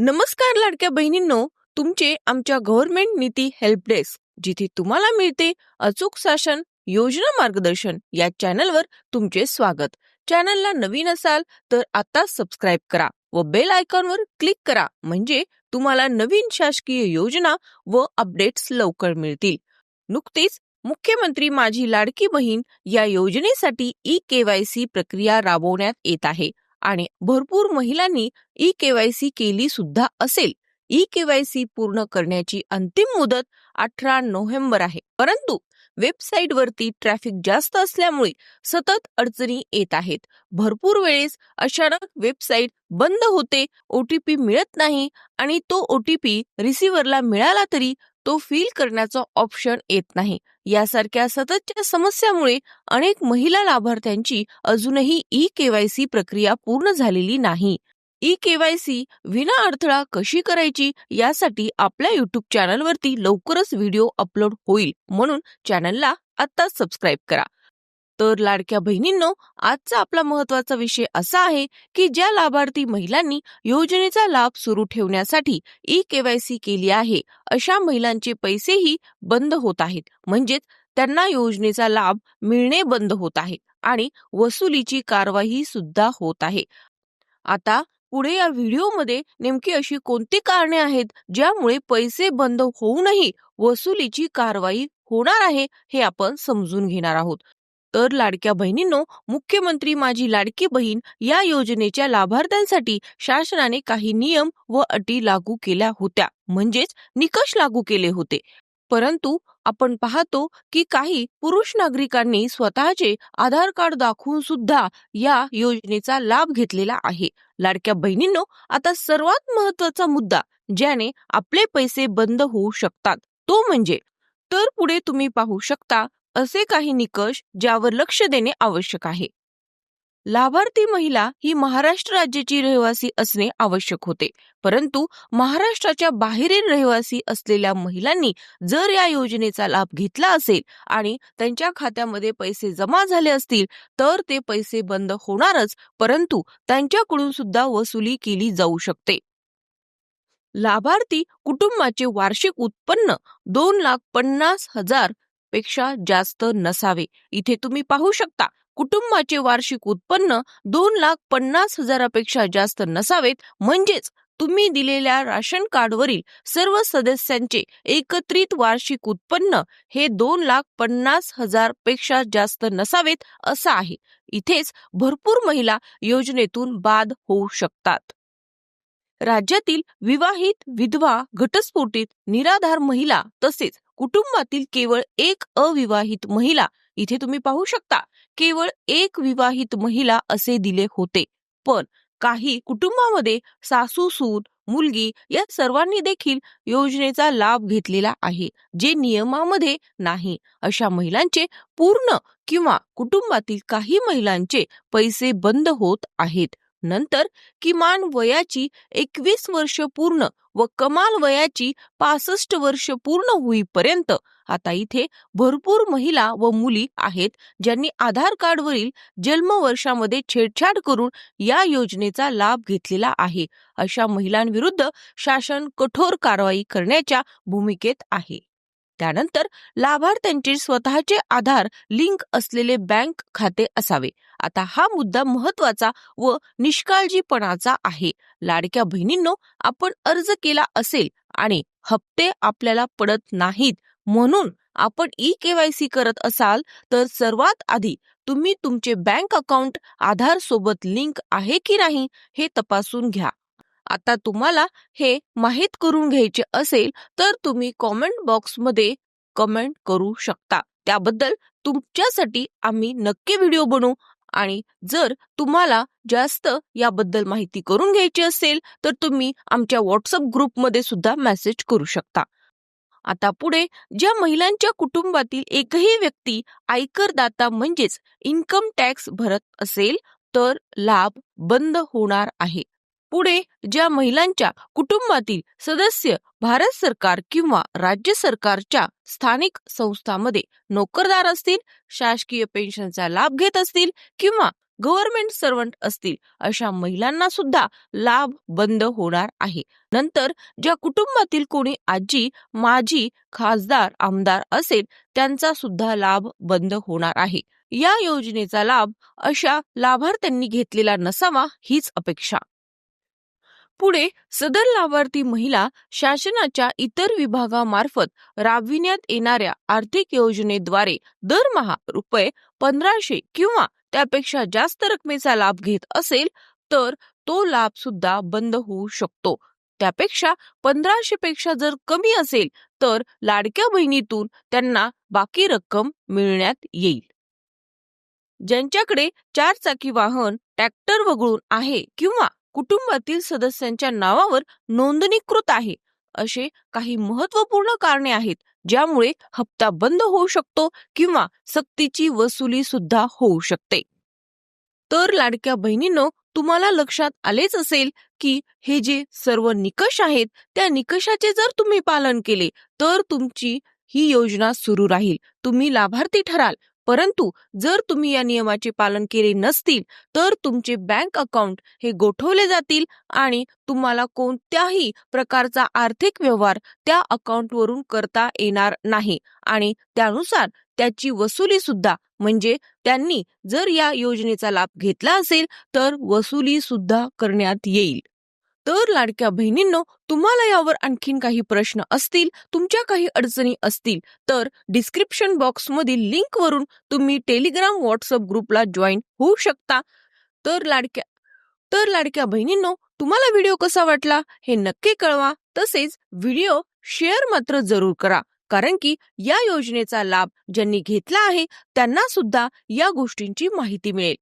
नमस्कार लाडक्या बहिणींनो. तुमचे आमच्या गव्हर्नमेंट नीती हेल्प डेस्क जिथे तुम्हाला मिळते अचूक शासन योजना मार्गदर्शन या चॅनलवर तुमचे स्वागत. चॅनलला नवीन असाल तर आता सबस्क्राईब करा व बेल आयकॉनवर क्लिक करा म्हणजे तुम्हाला नवीन शासकीय योजना व अपडेट्स लवकर मिळतील. नुकतीच मुख्यमंत्री माझी लाडकी बहीण या योजनेसाठी ई केवायसी प्रक्रिया राबवण्यात येत आहे. आणि भरपूर महिलांनी ई केवायसी केली सुद्धा असेल. ई केवायसी पूर्ण करण्याची अंतिम मुदत अठरा नोव्हेंबर आहे. परंतु वेबसाईट वरती ट्रॅफिक जास्त असल्यामुळे सतत अडचणी येत आहेत. भरपूर वेळेस अचानक वेबसाईट बंद होते ओटीपी मिळत नाही आणि तो ओटीपी रिसिव्हरला मिळाला तरी तो फील करण्याचा ऑप्शन येत नाही. यासारख्या सततच्या समस्यामुळे अनेक महिला लाभार्थ्यांची अजूनही ई केवायसी प्रक्रिया पूर्ण झालेली नाही. ई केवायसी विना अडथळा कशी करायची यासाठी आपल्या युट्यूब चॅनलवरती लवकरच व्हिडिओ अपलोड होईल. म्हणून चॅनलला आत्ताच सबस्क्राईब करा. तर लाडक्या बहिणींनो आजचा आपला महत्त्वाचा विषय असा आहे की ज्या लाभार्थी महिलांनी योजनेचा लाभ सुरू ठेवण्यासाठी ई केवायसी केली आहे अशा महिलांचे पैसेही बंद होत आहेत. म्हणजेच त्यांना योजनेचा लाभ मिळणे बंद होत आहे आणि वसुलीची कारवाई सुद्धा होत आहे. आता पुढे या व्हिडिओमध्ये नेमकी अशी कोणती कारणे आहेत ज्यामुळे पैसे बंद होऊनही वसुलीची कारवाई होणार आहे हे आपण समजून घेणार आहोत. तर लाडक्या बहिणींनो मुख्यमंत्री माझी लाडकी बहीण या योजनेच्या लाभार्थ्यांसाठी शासनाने काही नियम व अटी लागू केल्या होत्या. म्हणजेच निकष लागू केले होते. परंतु आपण पाहतो की काही पुरुष नागरिकांनी स्वतःचे आधार कार्ड दाखवून सुद्धा या योजनेचा लाभ घेतलेला आहे. लाडक्या बहिणींनो आता सर्वात महत्त्वाचा मुद्दा ज्याने आपले पैसे बंद होऊ शकतात तो म्हणजे तर पुढे तुम्ही पाहू शकता असे काही निकष ज्यावर लक्ष देणे आवश्यक आहे. लाभार्थी महिला ही महाराष्ट्र राज्याची रहिवासी असणे आवश्यक होते. परंतु महाराष्ट्राच्या बाहेरील रहिवासी असलेल्या महिलांनी जर या योजनेचा लाभ घेतला असेल आणि त्यांच्या खात्यामध्ये पैसे जमा झाले असतील तर ते पैसे बंद होणारच परंतु त्यांच्याकडून सुद्धा वसुली केली जाऊ शकते. लाभार्थी कुटुंबाचे वार्षिक उत्पन्न दोन लाख पन्नास हजार पेक्षा जास्त नसावे. इथे तुम्ही पाहू शकता कुटुंबाचे वार्षिक उत्पन्न दोन लाख पन्नास हजारापेक्षा जास्त नसावेत. म्हणजेच तुम्ही दिलेल्या राशन कार्डवरील सर्व सदस्यांचे एकत्रित वार्षिक उत्पन्न हे दोन लाख पन्नास हजारपेक्षा जास्त नसावेत असं आहे. इथेच भरपूर महिला योजनेतून बाद होऊ शकतात. राज्यातील विवाहित विधवा घटस्फोटित निराधार महिला तसेच कुटुंबातील केवळ एक अविवाहित महिला इथे तुम्ही पाहू शकता केवळ एक विवाहित महिला असे दिले होते. पण काही कुटुंबामध्ये सासू सून मुलगी या सर्वांनी देखील योजनेचा लाभ घेतलेला आहे जे नियमामध्ये नाही. अशा महिलांचे पूर्ण किंवा कुटुंबातील काही महिलांचे पैसे बंद होत आहेत. नंतर किमान वयाची एकवीस वर्ष पूर्ण व कमाल वयाची पासष्ट वर्ष पूर्ण होईपर्यंत आता इथे भरपूर महिला व मुली आहेत ज्यांनी आधार कार्डवरील जन्मवर्षामध्ये छेडछाड करून या योजनेचा लाभ घेतलेला आहे. अशा महिलांविरुद्ध शासन कठोर कारवाई करण्याच्या भूमिकेत आहे. त्यानंतर लाभार्थ्यांचे स्वतःचे आधार लिंक असलेले बँक खाते असावे. आता हा मुद्दा महत्त्वाचा व निष्काळजीपणाचा आहे. लाडक्या बहिणींनो आपण अर्ज केला असेल आणि हप्ते आपल्याला पडत नाहीत म्हणून आपण ई केवायसी करत असाल तर सर्वात आधी तुम्ही तुमचे बँक अकाउंट आधार सोबत लिंक आहे की नाही हे तपासून घ्या. आता तुम्हाला हे माहीत करून घ्यायचे असेल तर तुम्ही कॉमेंट बॉक्समध्ये कमेंट करू शकता. त्याबद्दल तुमच्यासाठी आम्ही नक्की व्हिडिओ बनवू आणि जर तुम्हाला जास्त याबद्दल माहिती करून घ्यायची असेल तर तुम्ही आमच्या व्हॉट्सअप ग्रुपमध्ये सुद्धा मेसेज करू शकता. आता पुढे ज्या महिलांच्या कुटुंबातील एकही व्यक्ती आयकरदाता म्हणजेच इन्कम टॅक्स भरत असेल तर लाभ बंद होणार आहे. पुढे ज्या महिलांच्या कुटुंबातील सदस्य भारत सरकार किंवा राज्य सरकारच्या स्थानिक संस्थांमध्ये नोकरदार असतील शासकीय पेन्शनचा लाभ घेत असतील किंवा गव्हर्नमेंट सर्वंट असतील अशा महिलांना सुद्धा लाभ बंद होणार आहे. नंतर ज्या कुटुंबातील कोणी आजी माजी खासदार आमदार असेल त्यांचा सुद्धा लाभ बंद होणार आहे. या योजनेचा लाभ अशा लाभार्थ्यांनी घेतलेला नसावा हीच अपेक्षा. पुढे सदर लाभार्थी महिला शासनाच्या इतर विभागामार्फत राबविण्यात येणाऱ्या आर्थिक योजनेद्वारे दरमहा रुपये पंधराशे किंवा त्यापेक्षा जास्त रकमेचा लाभ घेत असेल तर तो लाभ सुद्धा बंद होऊ शकतो. त्यापेक्षा पंधराशे पेक्षा जर कमी असेल तर लाडक्या बहिणीतून त्यांना बाकी रक्कम मिळण्यात येईल. ज्यांच्याकडे चार चाकी वाहन ट्रॅक्टर वगळून आहे किंवा कुटुंबातील सदस्यांच्या नावावर नोंदणीकृत आहे. असे काही महत्त्वपूर्ण कारणे आहेत ज्यामुळे हप्ता बंद होऊ शकतो किंवा सक्तीची वसुली सुद्धा होऊ शकते. तर लाडक्या बहिणींनो तुम्हाला लक्षात आलेच असेल की हे जे सर्व निकष आहेत त्या निकषाचे जर तुम्ही पालन केले तर तुमची ही योजना सुरू राहील. तुम्ही लाभार्थी ठराल. परंतु जर तुम्ही या नियमाचे पालन केले नसतील तर तुमचे बँक अकाउंट हे गोठवले जातील आणि तुम्हाला कोणत्याही प्रकारचा आर्थिक व्यवहार त्या अकाउंटवरून करता येणार नाही. आणि त्यानुसार त्याची वसुली सुद्धा म्हणजे त्यांनी जर या योजनेचा लाभ घेतला असेल तर वसुली सुद्धा करण्यात येईल. तर लाडक्या बहिणींनो तुम्हाला यावर आणखीन काही प्रश्न असतील तुमच्या काही अडचणी असतील तर डिस्क्रिप्शन बॉक्स मधील लिंक वरून तुम्ही टेलिग्राम व्हॉट्सअप ग्रुपला जॉईन होऊ शकता. तर लाडक्या तर लाडक्या बहिणींनो तुम्हाला व्हिडिओ कसा वाटला हे नक्की कळवा. तसेच व्हिडिओ शेअर मात्र जरूर करा कारण की या योजनेचा लाभ ज्यांनी घेतला आहे त्यांना सुद्धा या गोष्टींची माहिती मिळेल.